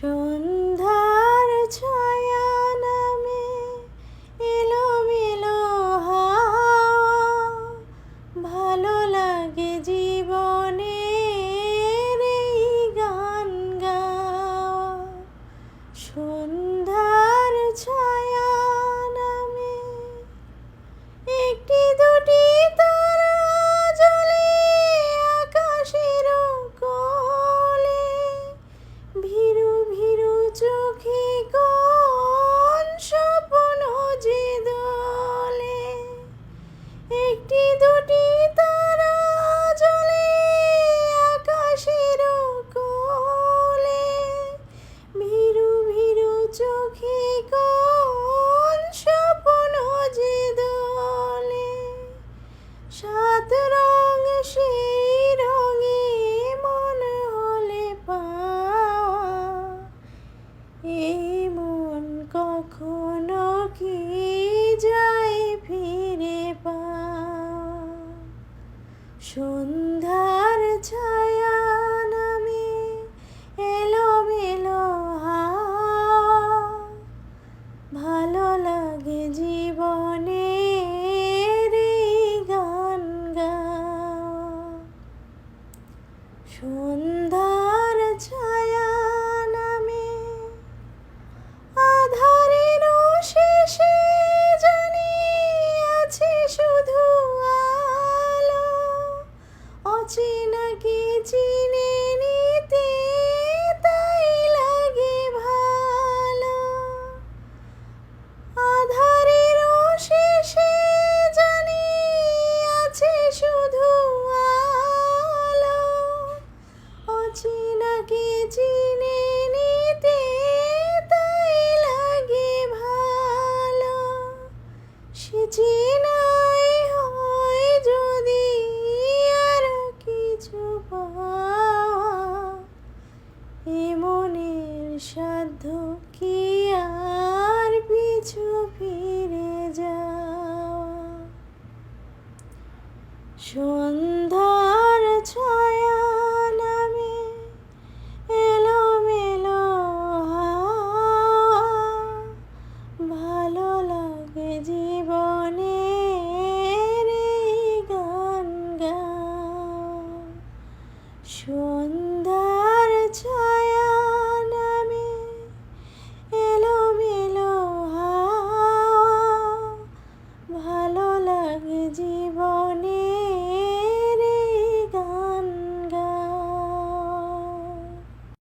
সন্ধ্যার ছায়া নামে এলো মেলো ভালো লাগে জীবনে এই গান গা সন্ধ্যা মন কখনো কি যাই ফিরে পা সন্ধ্যার ছায়া নামে এলো মেলো ভালো লাগে জীবনে চিনা কি চিনে এমনের সাধ্য কি আর পিছু ফিরে যাওয়া? সন্ধ্যার ছায়া নামে এলো মেলো ভালো লাগে জীবনে গান গা সন্ধ্যার ছায়া